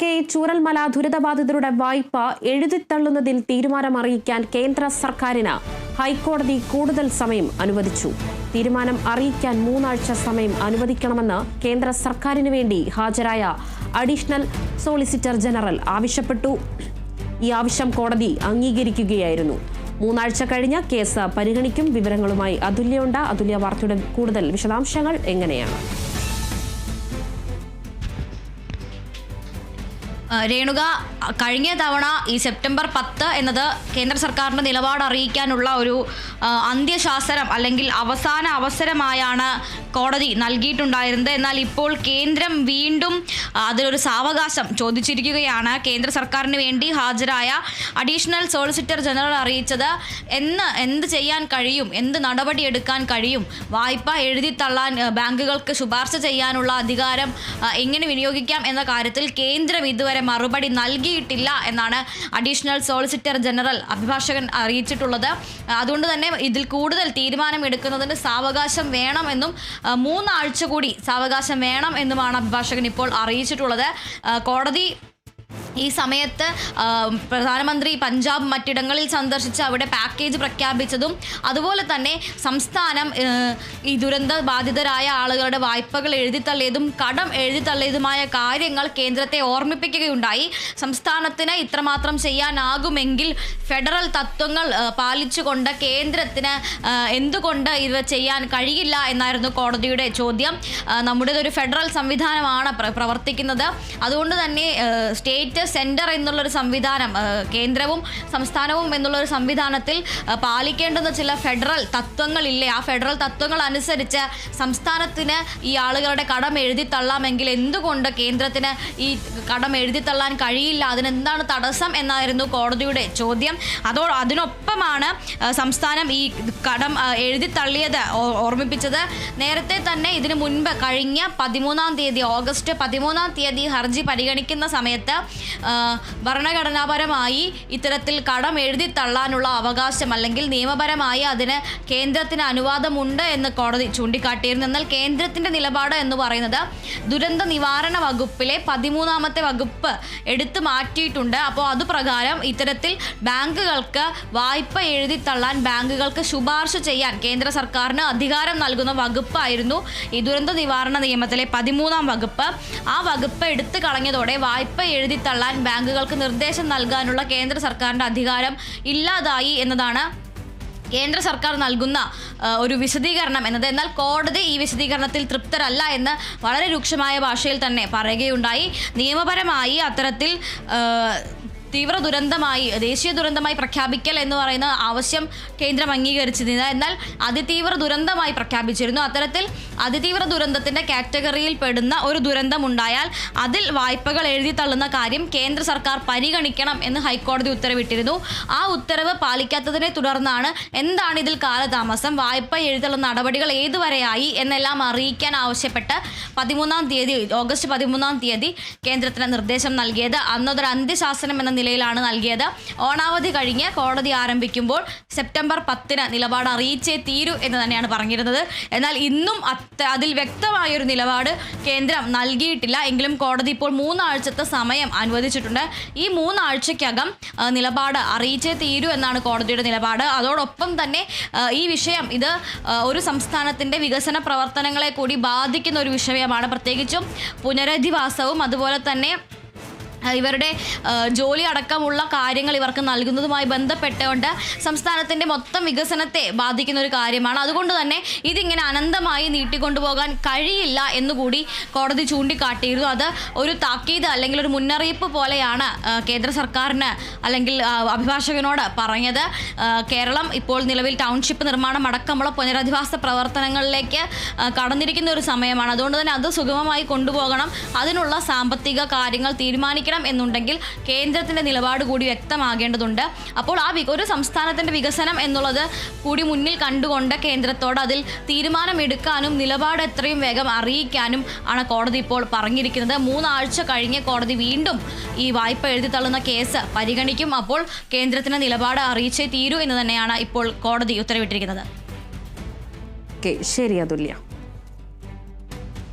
വടക്കേ ചൂരൽമല ദുരിതബാധിതരുടെ വായ്പ എഴുതിത്തള്ളുന്നതിൽ തീരുമാനം അറിയിക്കാൻ കേന്ദ്ര സർക്കാരിന് ഹൈക്കോടതി കൂടുതൽ സമയം അനുവദിച്ചു. തീരുമാനം അറിയിക്കാൻ മൂന്നാഴ്ച സമയം അനുവദിക്കണമെന്ന് കേന്ദ്ര സർക്കാരിന് വേണ്ടി ഹാജരായ അഡീഷണൽ സോളിസിറ്റർ ജനറൽ ആവശ്യപ്പെട്ടു. ഈ ആവശ്യം കോടതി അംഗീകരിക്കുകയായിരുന്നു. മൂന്നാഴ്ച കഴിഞ്ഞ കേസ് പരിഗണിക്കും. വിവരങ്ങളുമായി അതുല്യയുണ്ട് അതുല്യ വാർത്തയുടെ കൂടുതൽ വിശദാംശങ്ങൾ എങ്ങനെയാണ്? രേണുക കഴിഞ്ഞ തവണ ഈ സെപ്റ്റംബർ പത്ത് എന്നത് കേന്ദ്ര സർക്കാരിന്റെ നിലപാട് അറിയിക്കാനുള്ള ഒരു അന്ത്യശാസനം അല്ലെങ്കിൽ അവസാന അവസരമായാണ് കോടതി നൽകിയിട്ടുണ്ടായിരുന്നത്. എന്നാൽ ഇപ്പോൾ കേന്ദ്രം വീണ്ടും അതിലൊരു സാവകാശം ചോദിച്ചിരിക്കുകയാണ്. കേന്ദ്ര സർക്കാരിന് വേണ്ടി ഹാജരായ അഡീഷണൽ സോളിസിറ്റർ ജനറൽ അറിയിച്ചത് എന്ന് എന്ത് ചെയ്യാൻ കഴിയും എന്ത് നടപടി എടുക്കാൻ കഴിയും വായ്പ എഴുതി തള്ളാൻ ബാങ്കുകൾക്ക് ശുപാർശ ചെയ്യാനുള്ള അധികാരം എങ്ങനെ വിനിയോഗിക്കാം എന്ന കാര്യത്തിൽ കേന്ദ്രം ഇതുവരെ മറുപടി നൽകിയിട്ടില്ല എന്നാണ് അഡീഷണൽ സോളിസിറ്റർ ജനറൽ അഭിഭാഷകൻ അറിയിച്ചിട്ടുള്ളത്. അതുകൊണ്ട് തന്നെ ഇതിൽ കൂടുതൽ തീരുമാനം എടുക്കുന്നതിന് സാവകാശം വേണമെന്നും മൂന്നാഴ്ച കൂടി സാവകാശം വേണം എന്നുമാണ് അഭിഭാഷകൻ ഇപ്പോൾ അറിയിച്ചിട്ടുള്ളത്. കോടതി ഈ സമയത്ത് പ്രധാനമന്ത്രി പഞ്ചാബ് മറ്റിടങ്ങളിൽ സന്ദർശിച്ച് അവിടെ പാക്കേജ് പ്രഖ്യാപിച്ചതും അതുപോലെ തന്നെ സംസ്ഥാനം ഈ ദുരന്ത ബാധിതരായ ആളുകളുടെ വായ്പകൾ എഴുതിത്തള്ളിയതും കടം എഴുതിത്തള്ളിയതുമായ കാര്യങ്ങൾ കേന്ദ്രത്തെ ഓർമ്മിപ്പിക്കുകയുണ്ടായി. സംസ്ഥാനത്തിന് ഇത്രമാത്രം ചെയ്യാനാകുമെങ്കിൽ ഫെഡറൽ തത്വങ്ങൾ പാലിച്ചുകൊണ്ട് കേന്ദ്രത്തിന് എന്തുകൊണ്ട് ഇത് ചെയ്യാൻ കഴിയില്ല എന്നായിരുന്നു കോടതിയുടെ ചോദ്യം. നമ്മുടെ നമ്മുടേതൊരു ഫെഡറൽ സംവിധാനമാണ് പ്രവർത്തിക്കുന്നത്. അതുകൊണ്ട് തന്നെ സ്റ്റേറ്റ് സെന്റർ എന്നുള്ളൊരു സംവിധാനം കേന്ദ്രവും സംസ്ഥാനവും എന്നുള്ളൊരു സംവിധാനത്തിൽ പാലിക്കേണ്ടുന്ന ചില ഫെഡറൽ തത്വങ്ങളില്ലേ ആ ഫെഡറൽ തത്വങ്ങൾ അനുസരിച്ച് സംസ്ഥാനത്തിന് ഈ ആളുകളുടെ കടം എഴുതി തള്ളാമെങ്കിൽ എന്തുകൊണ്ട് കേന്ദ്രത്തിന് ഈ കടം എഴുതി തള്ളാൻ കഴിയില്ല? അതിനെന്താണ് തടസ്സം എന്നായിരുന്നു കോടതിയുടെ ചോദ്യം. അതോ അതിനൊപ്പമാണ് സംസ്ഥാനം ഈ കടം എഴുതി തള്ളിയത് ഓർമ്മിപ്പിച്ചത്. നേരത്തെ തന്നെ ഇതിനു മുൻപ് കഴിഞ്ഞ പതിമൂന്നാം തീയതി ഓഗസ്റ്റ് പതിമൂന്നാം തീയതി ഹർജി പരിഗണിക്കുന്ന സമയത്ത് ഭരണഘടനാപരമായി ഇത്തരത്തിൽ കടം എഴുതി തള്ളാനുള്ള അവകാശം അല്ലെങ്കിൽ നിയമപരമായി അതിന് കേന്ദ്രത്തിന് അനുവാദമുണ്ട് എന്ന് കോടതി ചൂണ്ടിക്കാട്ടിയിരുന്നു. എന്നാൽ കേന്ദ്രത്തിന്റെ നിലപാട് എന്ന് പറയുന്നത് ദുരന്ത നിവാരണ വകുപ്പിലെ പതിമൂന്നാമത്തെ വകുപ്പ് എടുത്തു മാറ്റിയിട്ടുണ്ട്. അപ്പോൾ അത് പ്രകാരം ഇത്തരത്തിൽ ബാങ്കുകൾക്ക് വായ്പ എഴുതി തള്ളാൻ ബാങ്കുകൾക്ക് ശുപാർശ ചെയ്യാൻ കേന്ദ്ര സർക്കാരിന് അധികാരം നൽകുന്ന വകുപ്പായിരുന്നു ഈ ദുരന്ത നിവാരണ നിയമത്തിലെ പതിമൂന്നാം വകുപ്പ്. ആ വകുപ്പ് എടുത്തു കളഞ്ഞതോടെ വായ്പ എഴുതി തള്ളാൻ ബാങ്കുകൾക്ക് നിർദ്ദേശം നൽകാനുള്ള കേന്ദ്ര സർക്കാരിന്റെ അധികാരം ഇല്ലാതായി എന്നതാണ് കേന്ദ്ര സർക്കാർ നൽകുന്ന ഒരു വിശദീകരണം എന്നത്. എന്നാൽ കോടതി ഈ വിശദീകരണത്തിൽ തൃപ്തരല്ല എന്ന് വളരെ രൂക്ഷമായ ഭാഷയിൽ തന്നെ പറയുകയുണ്ടായി. നിയമപരമായി അത്തരത്തിൽ തീവ്ര ദുരന്തമായി ദേശീയ ദുരന്തമായി പ്രഖ്യാപിക്കൽ എന്ന് പറയുന്ന ആവശ്യം കേന്ദ്രം അംഗീകരിച്ചിരുന്നില്ല എന്നാൽ അതിതീവ്ര ദുരന്തമായി പ്രഖ്യാപിച്ചിരുന്നു. അത്തരത്തിൽ അതിതീവ്ര ദുരന്തത്തിന്റെ കാറ്റഗറിയിൽ പെടുന്ന ഒരു ദുരന്തം ഉണ്ടായാൽ അതിൽ വായ്പകൾ എഴുതി തള്ളുന്ന കാര്യം കേന്ദ്ര സർക്കാർ പരിഗണിക്കണം എന്ന് ഹൈക്കോടതി ഉത്തരവിട്ടിരുന്നു. ആ ഉത്തരവ് പാലിക്കാത്തതിനെ തുടർന്നാണ് എന്താണ് ഇതിൽ കാലതാമസം? വായ്പ എഴുതിയുള്ള നടപടികൾ ഏതുവരെയായി എന്നെല്ലാം അറിയിക്കാൻ ആവശ്യപ്പെട്ട് പതിമൂന്നാം തീയതി ഓഗസ്റ്റ് പതിമൂന്നാം തീയതി കേന്ദ്രത്തിന് നിർദ്ദേശം നൽകിയത്. അന്നതൊരു അന്ത്യശാസനം എന്ന നിലയിലാണ് നൽകിയത്. ഓണാവധി കഴിഞ്ഞ് കോടതി ആരംഭിക്കുമ്പോൾ സെപ്റ്റംബർ പത്തിന് നിലപാട് അറിയിച്ചേ തീരൂ എന്ന് തന്നെയാണ് പറഞ്ഞിരുന്നത്. എന്നാൽ ഇന്നും അതിൽ വ്യക്തമായൊരു നിലപാട് കേന്ദ്രം നൽകിയിട്ടില്ല. എങ്കിലും കോടതി ഇപ്പോൾ മൂന്നാഴ്ചത്തെ സമയം അനുവദിച്ചിട്ടുണ്ട്. ഈ മൂന്നാഴ്ചയ്ക്കകം നിലപാട് അറിയിച്ചേ തീരൂ എന്നാണ് കോടതിയുടെ നിലപാട്. അതോടൊപ്പം തന്നെ ഈ വിഷയം ഇത് ഒരു സംസ്ഥാനത്തിന്റെ വികസന പ്രവർത്തനങ്ങളെ കൂടി ബാധിക്കുന്ന ഒരു വിഷയമാണ്. പ്രത്യേകിച്ചും പുനരധിവാസവും അതുപോലെ തന്നെ ഇവരുടെ ജോലി അടക്കമുള്ള കാര്യങ്ങൾ ഇവർക്ക് നൽകുന്നതുമായി ബന്ധപ്പെട്ടുകൊണ്ട് സംസ്ഥാനത്തിന്റെ മൊത്തം വികസനത്തെ ബാധിക്കുന്ന ഒരു കാര്യമാണ്. അതുകൊണ്ട് തന്നെ ഇതിങ്ങനെ അനന്തമായി നീട്ടിക്കൊണ്ടുപോകാൻ കഴിയില്ല എന്നുകൂടി കോടതി ചൂണ്ടിക്കാട്ടിയിരുന്നു. അത് ഒരു താക്കീത് അല്ലെങ്കിൽ ഒരു മുന്നറിയിപ്പ് പോലെയാണ് കേന്ദ്ര സർക്കാരിന് അല്ലെങ്കിൽ അഭിഭാഷകനോട് പറഞ്ഞത്. കേരളം ഇപ്പോൾ നിലവിൽ ടൗൺഷിപ്പ് നിർമ്മാണം അടക്കമുള്ള പുനരധിവാസ പ്രവർത്തനങ്ങളിലേക്ക് കടന്നിരിക്കുന്ന ഒരു സമയമാണ്. അതുകൊണ്ട് തന്നെ അത് സുഗമമായി കൊണ്ടുപോകണം. അതിനുള്ള സാമ്പത്തിക കാര്യങ്ങൾ തീരുമാനിക്കണം. എന്നുണ്ടെങ്കിൽ കേന്ദ്രത്തിന്റെ നിലപാട് കൂടി വ്യക്തമാകേണ്ടതുണ്ട്. അപ്പോൾ ആ ഒരു സംസ്ഥാനത്തിന്റെ വികസനം എന്നുള്ളത് കൂടി മുന്നിൽ കണ്ടുകൊണ്ട് കേന്ദ്രത്തോട് അതിൽ തീരുമാനമെടുക്കാനും നിലപാട് എത്രയും വേഗം അറിയിക്കാനും ആണ് കോടതി ഇപ്പോൾ പറഞ്ഞിരിക്കുന്നത്. മൂന്നാഴ്ച കഴിഞ്ഞ് കോടതി വീണ്ടും ഈ വായ്പ എഴുതി തള്ളുന്ന കേസ് പരിഗണിക്കും. അപ്പോൾ കേന്ദ്രത്തിന് നിലപാട് അറിയിച്ചേ തീരൂ എന്ന് തന്നെയാണ് ഇപ്പോൾ കോടതി ഉത്തരവിട്ടിരിക്കുന്നത്. ശരി അതുല്യ.